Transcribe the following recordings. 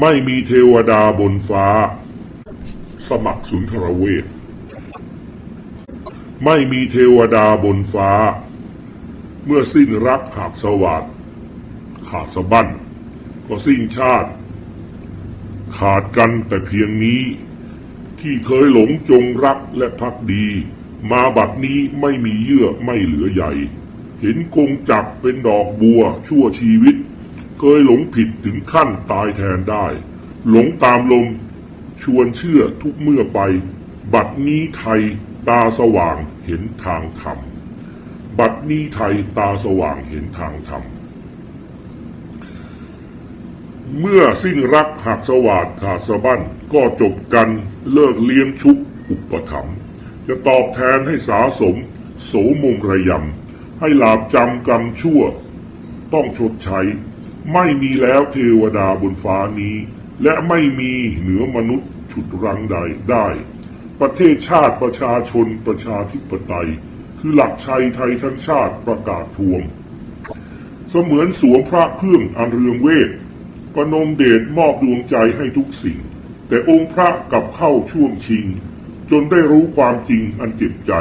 ไม่มีเทวดาบนฟ้า สมัครสุนทรเวท ไม่มีเทวดาบนฟ้า เมื่อสิ้นรักหากสวัสดขาดสะบั้นก็สิ้นชาติ ขาดกันแต่เพียงนี้ ที่เคยหลงจงรักและพักดี มาบัดนี้ไม่มีเยื่อไม่เหลือใหญ่ เห็นกงจักเป็นดอกบัวชั่วชีวิต เคยหลงผิดถึงขั้นตายแทนได้ หลงตามลม ชวนเชื่อทุกเมื่อไป บัดนี้ไทยตาสว่างเห็นทางธรรม บัดนี้ไทยตาสว่างเห็นทางธรรม เมื่อสิ้นรักหักสวาดขาดสะบั้นก็จบกันเลิกเลี้ยงชุบอุปถัมภ์จะตอบแทนให้สาสม โสมงระยำ ให้หลาบจำกรรมชั่ว ต้องชดใช้ ไม่มีแล้วเทวดาบนฟ้านี้ และไม่มีเหนือมนุษย์ฉุดรั้งใดได้ ประเทศชาติประชาชนประชาธิปไตย คือหลักชัยไทยทั้งชาติประกาศทวง เสมือนสวมพระเครื่องอันเรืองเวทประนมเดชมอบดวงใจให้ทุกสิ่ง แต่องค์พระกลับเข้าช่วงชิง จนได้รู้ความจริงอันเจ็บใจ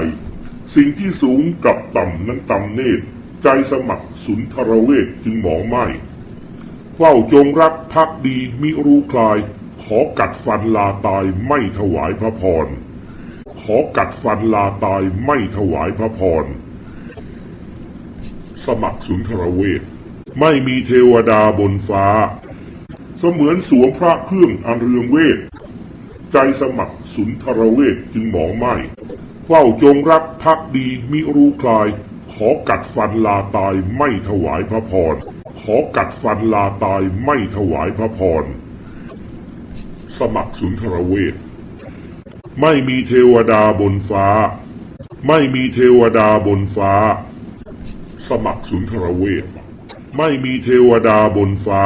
สิ่งที่สูงกับต่ำนั้นต่ำเนตรใจสมัครสุนทรเวทจึงหมองไหม เฝ้าจงรักพักดีมิรู้คลาย ขอกัดฟันลาตายไม่ถวายพระพร ขอกัดฟันลาตายไม่ถวายพระพร สมัครสุนทรเวทไม่มีเทวดาบนฟ้า เสมือนสวมพระเครื่องอันเรืองเวท ใจสมัครสุนทรเวทจึงหมองไหมเฝ้าจงรักพักดีมิรู้คลาย ขอกัดฟันลาตายไม่ถวายพระพร ขอกัดฟันลาตายไม่ถวายพระพร สมัครสุนทรเวท ไม่มีเทวดาบนฟ้า ไม่มีเทวดาบนฟ้า สมัครสุนทรเวท ไม่มีเทวดาบนฟ้า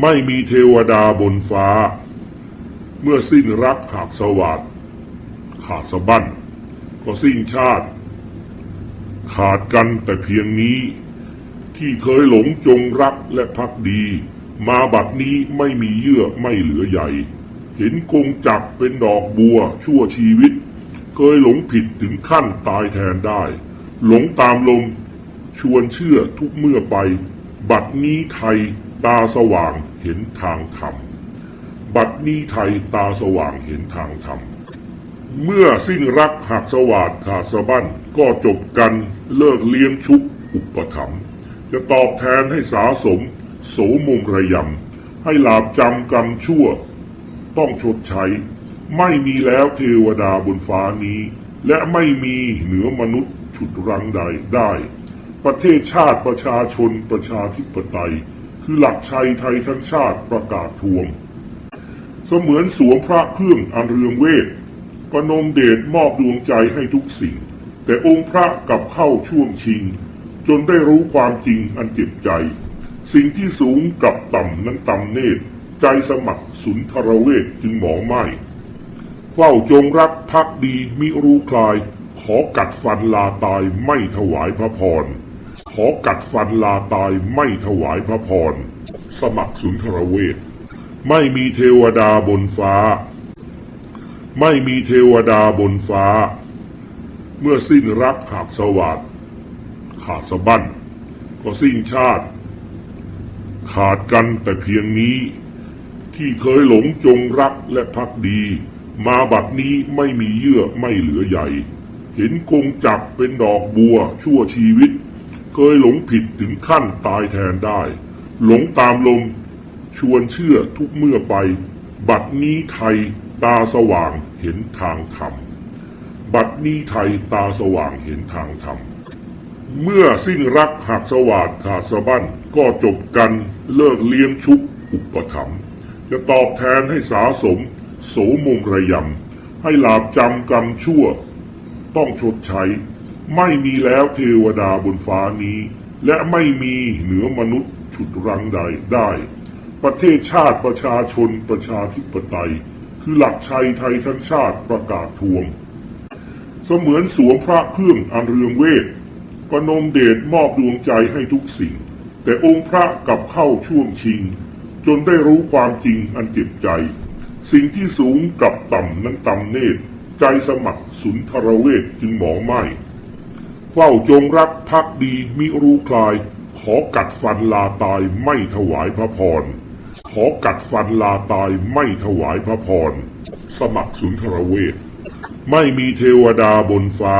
ไม่มีเทวดาบนฟ้า เมื่อสิ้นรักหากสวัสดขาดสะบั้นก็สิ้นชาติ ขาดกันแต่เพียงนี้ ที่เคยหลงจงรักและพักดี มาบัดนี้ไม่มีเยื่อไม่เหลือใหญ่ เห็นกงจักเป็นดอกบัวชั่วชีวิต เคยหลงผิดถึงขั้นตายแทนได้ หลงตามลม ชวนเชื่อทุกเมื่อไป บัดนี้ไทยตาสว่างเห็นทางธรรม บัดนี้ไทยตาสว่างเห็นทางธรรม เมื่อสิ้นรักหักสวาดขาดสะบั้นก็จบกันเลิกเลี้ยงชุบอุปถัมภ์ จะตอบแทนให้สาสม โสมงระยำให้หลาบจำกรรมชั่ว ต้องชดใช้ ไม่มีแล้วเทวดาบนฟ้านี้ และไม่มีเหนือมนุษย์ฉุดรั้งใดได้ ประเทศชาติประชาชนประชาธิปไตย คือหลักชัยไทยทั้งชาติประกาศทวง เสมือนสวมพระเครื่องอันเรืองเวทประนมเดชมอบดวงใจให้ทุกสิ่ง แต่องค์พระกลับเข้าช่วงชิง จนได้รู้ความจริงอันเจ็บใจ สิ่งที่สูงกับต่ำนั้นต่ำเนตร ใจสมัครสุนทรเวทจึงหมองไหมเฝ้าจงรักพักดีมิรู้คลาย ขอกัดฟันลาตายไม่ถวายพระพร ขอกัดฟันลาตายไม่ถวายพระพร สมัครสุนทรเวท ไม่มีเทวดาบนฟ้า ไม่มีเทวดาบนฟ้า เมื่อสิ้นรักหากสวัสด ขาดสะบั้นก็สิ้นชาติ ขาดกันแต่เพียงนี้ ที่เคยหลงจงรักและพักดี มาบัดนี้ไม่มีเยื่อไม่เหลือใหญ่ เห็นกงจักเป็นดอกบัวชั่วชีวิต เคยหลงผิดถึงขั้นตายแทนได้ หลงตามลมชวนเชื่อทุกเมื่อไป บัดนี้ไทยตาสว่างเห็นทางธรรม บัดนี้ไทยตาสว่างเห็นทางธรรม เมื่อสิ้นรักหักสวาดขาดสะบั้นก็จบกันเลิกเลี้ยงชุบอุปถัมภ์จะตอบแทนให้สาสม โสมงระยำ ให้หลาบจำกรรมชั่ว ต้องชดใช้ ไม่มีแล้วเทวดาบนฟ้านี้ และไม่มีเหนือมนุษย์ฉุดรังใดได้ ประเทศชาติประชาชนประชาธิปไตย คือหลักชัยไทยทั้งชาติประกาศทวง เสมือนสวมพระเครื่องอันเรืองเวท ประนมเดชมอบดวงใจให้ทุกสิ่ง แต่องค์พระกลับเข้าช่วงชิง จนได้รู้ความจริงอันเจ็บใจ สิ่งที่สูงกับต่ำนั้นต่ำเนตร ใจสมัครสุนทรเวทจึงหมองไหมเฝ้าจงรักพักดีมิรู้คลาย ขอกัดฟันลาตายไม่ถวายพระพรขอกัดฟันลาตายไม่ถวายพระพรสมัครสุนทรเวทไม่มีเทวดาบนฟ้า